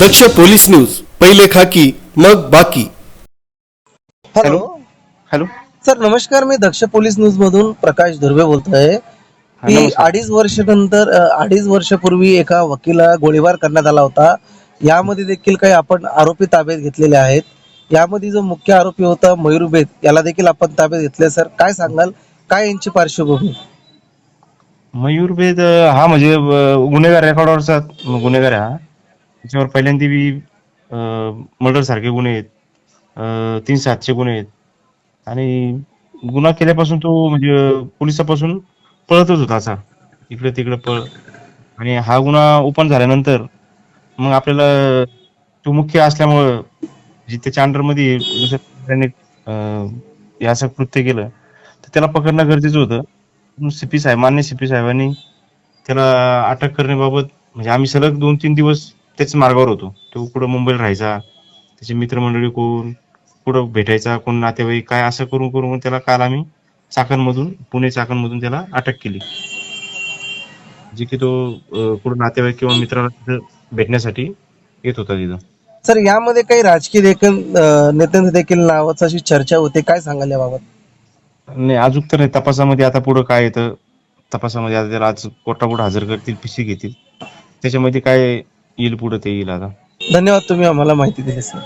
दक्ष police news पहिले खाकी मग बाकी. हॅलो. हॅलो. सर नमस्कार मी दक्ष पोलीस न्यूज मधून प्रकाश धुर्वे बोलतोय. हा, की. अडीच वर्ष नंतर अडीच वर्षापूर्वी एका वकिला गोळीबार करण्यात आला होता. यामध्ये देखील काही आपण आरोपी ताब्यात घेतलेले आहेत. यामध्ये जो मुख्य आरोपी होता मयूर बेद याला देखील आपण ताब्यात घेतले सर काय सांगाल? काय यांची पार्श्वभूमी? मयूरभेद अं, हा म्हणजे गुन्हेगार रेकॉर्डवरचा गुन्हेगार आहे हा. त्याच्यावर पहिल्यांदा बी मर्डर सारखे गुन्हे आहेत. तीन सातशे गुन्हे आहेत. आणि गुन्हा केल्यापासून तो म्हणजे पोलिसापासून पळतच होता असा. इकडे तिकडे पळ. आणि हा गुन्हा ओपन झाल्यानंतर मग आपल्याला तो मुख्य असल्यामुळं जे त्याच्या अंडरमध्ये दुसऱ्या हे असं कृत्य केलं तर त्याला पकडणं गरजेचं होतं. सीपी साहेब मान्य सीपी साहेबांनी त्याला अटक करण्याबाबत म्हणजे आम्ही सलग दोन तीन दिवस त्याच मार्गावर होतो. तो कुठं मुंबईला राहायचा त्याचे मित्रमंडळी कोण कुठं भेटायचा कोण नातेवाईक काय असं करून करून त्याला काल आम्ही चाकणमधून पुणे चाकणमधून त्याला अटक केली. जे की तो कुठं नातेवाईक किंवा मित्राला तिथं भेटण्यासाठी येत होता तिथं. सर यामध्ये काही राजकीय देखील नेत्यांचं देखील नावाची अशी चर्चा होते काय सांगाल याबाबत? नाही अजून तर नाही तपासामध्ये आता पुढं काय येतं तपासामध्ये आता त्याला आज कोर्टापुढे हजर करतील पिशी घेतील. त्याच्यामध्ये काय येईल पुढे ते येईल आता. धन्यवाद तुम्ही आम्हाला माहिती दिली सर